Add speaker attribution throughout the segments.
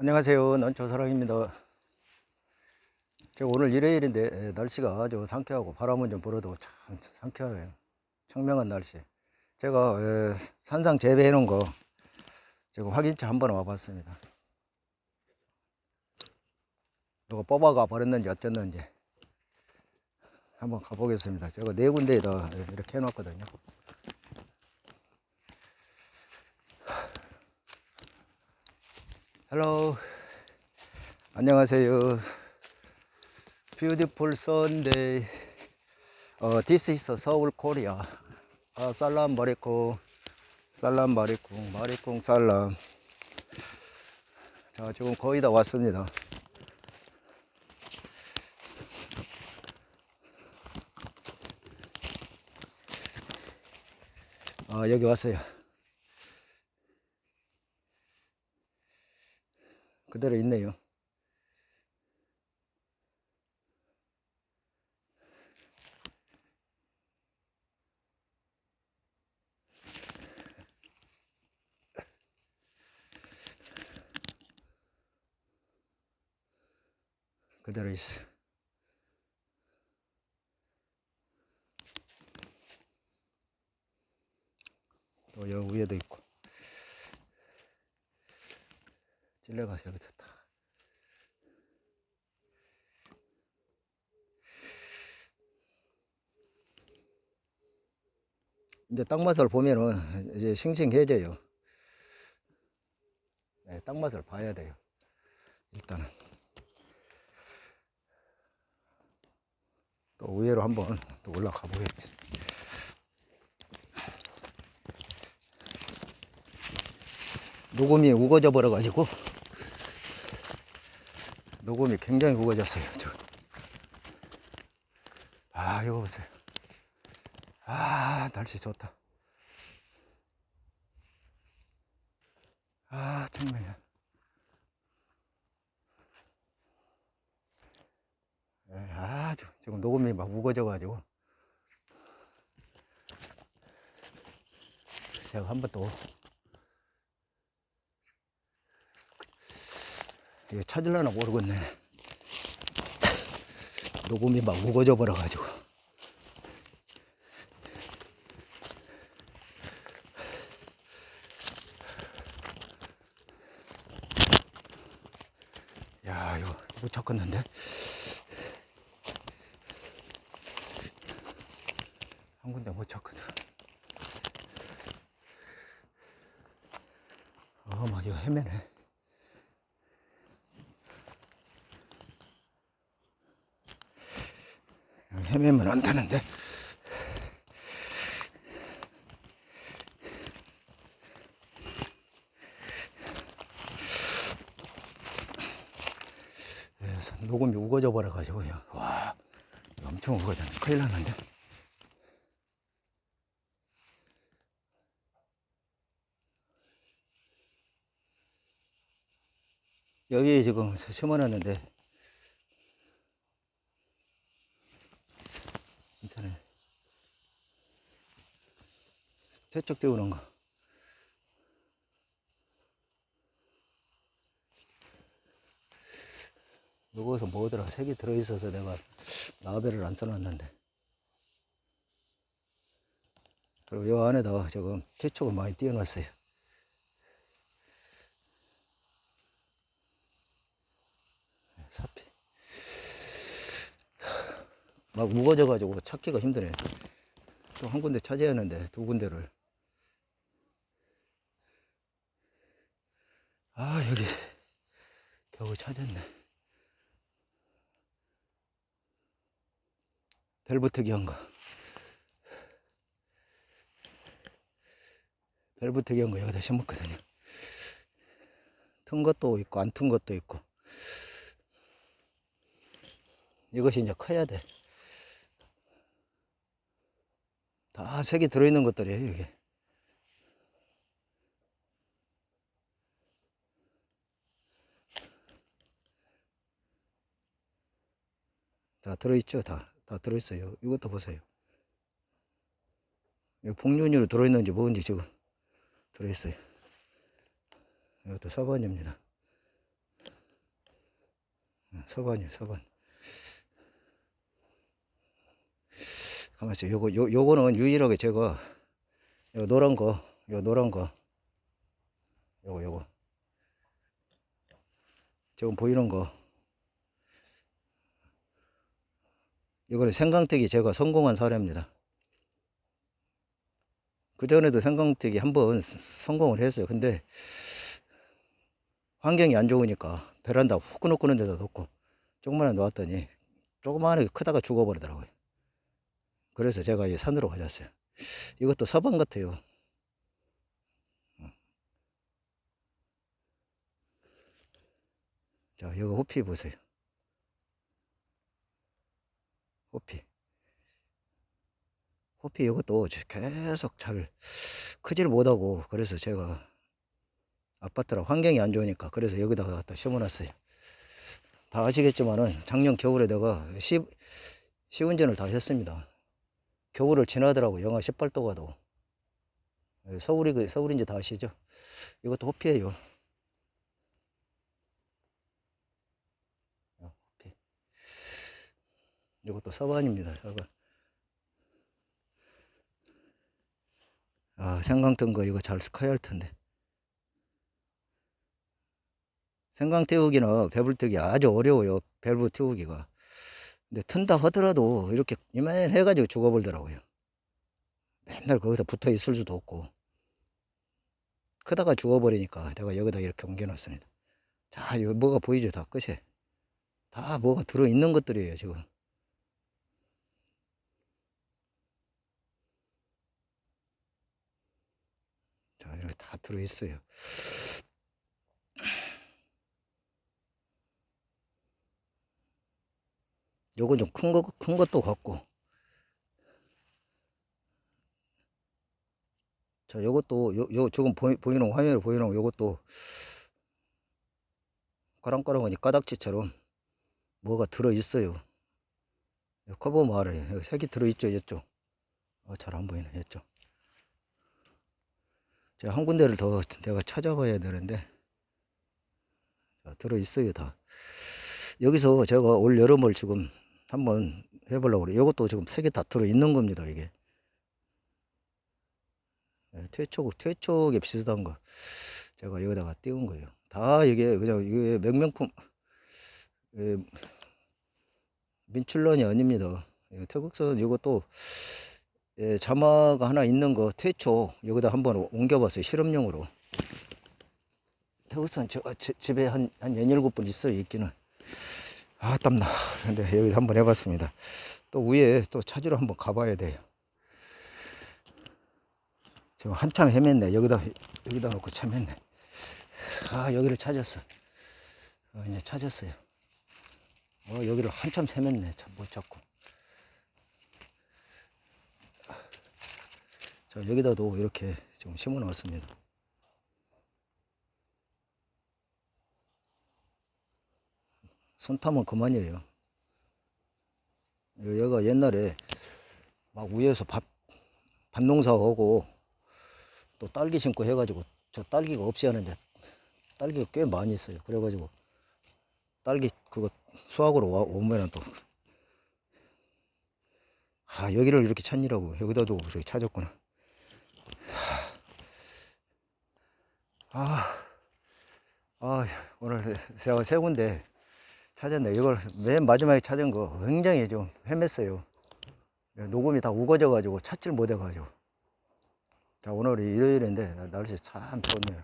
Speaker 1: 안녕하세요. 난조사랑입니다. 저 오늘 일요일인데 에, 날씨가 아주 상쾌하고 바람은 좀 불어도 참 상쾌하네요. 청명한 날씨. 제가 에, 산상 재배해 놓은 거 지금 확인차 한번 와봤습니다. 이거 뽑아가 버렸는지 어쨌는지 한번 가보겠습니다. 제가 네 군데에다 에, 이렇게 해놨거든요. 헬로 안녕하세요. Beautiful Sunday. 어, this is 서울 코리아 아, 살람 마리콩 살람 마리콩 마리콩 살람. 자 지금 거의 다 왔습니다. 아 여기 왔어요 그대로 있네요. 그대로 있어. 또 여기 위에도 있고. 찔레가 여기 좋다. 이제 땅 맛을 보면은 이제 싱싱해져요. 네, 땅 맛을 봐야 돼요. 일단은 또 위로 한번 또 올라가 보겠지. 녹음이 우거져 버려 가지고 녹음이 굉장히 우거졌어요. 저. 아 이거 보세요. 아 날씨 좋다. 아 정말. 예, 아주 지금 녹음이 막 우거져 가지고 제가 한번 또 이거 찾으려나 모르겠네. 녹음이 막 우거져 버려가지고. 야, 이거 못 찾겠는데? 한 군데 못 찾거든. 어, 막 이거 헤매네. 헤매면 안 되는데. 녹음이 우거져 버려가지고요. 와, 엄청 우거졌네. 큰일 났는데. 여기 지금 심어놨는데 인터넷 퇴적 때우는 거. 요거서 뭐더라. 색이 들어있어서 내가 나베를 안 써놨는데. 그리고 요 안에다가 지금 퇴촉을 많이 띄워놨어요. 사피 막 무거져가지고 찾기가 힘드네. 또 한 군데 찾아야 하는데 두 군데를. 아 여기 겨우 찾았네. 벨부트기 한 거. 벨부트기 한 거 여기다 심었거든요. 튼 것도 있고 안 튼 것도 있고. 이것이 이제 커야 돼. 다 색이 들어있는 것들이에요, 이게. 다 들어있죠, 다. 다 들어있어요. 이것도 보세요. 이 복륜으로 들어있는지 뭔지 지금 들어있어요. 이것도 사반입니다. 서반이요, 서반. 가만있어. 요거, 요, 요거는 유일하게 제가, 요 노란 거, 요 노란 거. 요거, 요거. 지금 보이는 거. 이거는 생강택이 제가 성공한 사례입니다. 그전에도 생강택이 한 번 성공을 했어요. 근데 환경이 안 좋으니까 베란다 후끈후끈한 데다 놓고 조그만한 놓았더니 조그만하게 크다가 죽어버리더라고요. 그래서 제가 이 산으로 가졌어요. 이것도 서방 같아요. 자, 여기 호피 보세요. 호피. 호피 이것도 계속 잘 크지를 못하고 그래서 제가 아파트라 환경이 안 좋으니까 그래서 여기다가 갖다 심어놨어요. 다 아시겠지만은 작년 겨울에 내가 시, 시운전을 다 했습니다. 겨울을 지나더라고 영하 18도가도 서울이 그- 서울인지 다 아시죠? 이것도 호피예요. 어, 호피. 이것도 서반입니다. 서반. 아 생강튼 거 이거 잘 커야 할 텐데. 생강 태우기나 배불 태우기 아주 어려워요. 밸브 태우기가. 근데 튼다 하더라도 이렇게 이만 해가지고 죽어버리더라고요. 맨날 거기다 붙어 있을 수도 없고. 크다가 죽어버리니까 내가 여기다 이렇게 옮겨놨습니다. 자, 이거 뭐가 보이죠? 다 끝에. 다 뭐가 들어있는 것들이에요, 지금. 자, 이렇게 다 들어있어요. 요건 좀 큰 거, 큰 것도 같고. 자, 요것도, 요, 요, 지금 보이, 보이는, 화면에 보이는 요것도, 까랑까랑하니 까닥지처럼 뭐가 들어있어요. 커버 말에 색이 들어있죠, 이쪽. 어, 잘 안 보이네, 이쪽. 제가 한 군데를 더 내가 찾아봐야 되는데, 자, 들어있어요, 다. 여기서 제가 올 여름을 지금 한번 해보려고 그래요. 이것도 지금 세 개 다 들어있는 겁니다, 이게. 네, 퇴촉, 퇴촉에 비슷한 거. 제가 여기다가 띄운 거예요. 다 이게 그냥 이게 명명품, 예, 민출런이 아닙니다. 예, 태국선 이것도 예, 자마가 하나 있는 거 퇴초 여기다 한번 옮겨봤어요. 실험용으로. 태국선 저, 저 집에 한, 한 17분 있어요, 있기는. 아, 땀나. 근데 여기 한번 해봤습니다. 또 위에 또 찾으러 한번 가봐야 돼요. 지금 한참 헤맸네. 여기다, 여기다 놓고 참 했네. 아, 여기를 찾았어. 어, 이제 찾았어요. 어, 여기를 한참 헤맸네. 참 못 찾고. 자, 여기다 도 이렇게 좀 심어 놨습니다. 손 타면 그만이에요. 얘가 옛날에 막 위에서 밥, 밭농사 하고 또 딸기 심고 해가지고 저 딸기가 없이 하는데 딸기가 꽤 많이 있어요. 그래가지고 딸기 그거 수확으로 와, 오면은 또 아, 여기를 이렇게 찾느라고 여기다도 그렇게 찾았구나. 아, 아, 오늘 제가 세 군데 찾았네. 이걸 맨 마지막에 찾은 거 굉장히 좀 헤맸어요. 녹음이 다 우거져가지고 찾질 못해가지고. 자, 오늘이 일요일인데 날- 날씨 참 좋네요.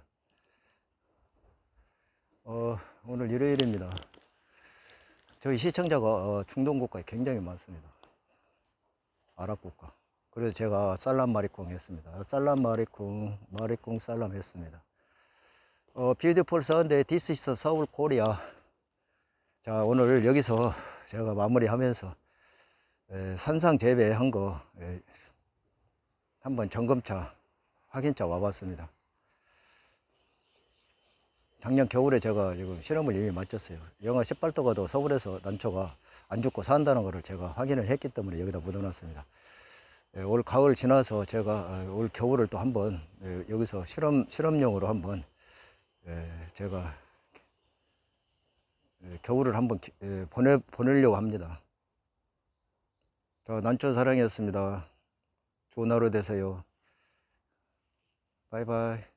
Speaker 1: 어, 오늘 일요일입니다. 저희 시청자가 어, 중동 국가에 굉장히 많습니다. 아랍 국가. 그래서 제가 살람 마리콩 했습니다. 살람 마리콩, 마리콩 살람 했습니다. 어, 뷰티풀 선데 디스 이스 서울 코리아. 자, 오늘 여기서 제가 마무리하면서 에, 산상 재배한 거 에, 한번 점검차, 확인차 와봤습니다. 작년 겨울에 제가 지금 실험을 이미 마쳤어요. 영하 18도 가도 서울에서 난초가 안 죽고 산다는 것을 제가 확인을 했기 때문에 여기다 묻어놨습니다. 예, 올 가을 지나서 제가 어, 올 겨울을 또 한번 예, 여기서 실험 실험용으로 한번 예, 제가 예, 겨울을 한번 기- 예, 보내 보내려고 합니다. 자, 난초 사랑이었습니다. 좋은 하루 되세요. 바이바이.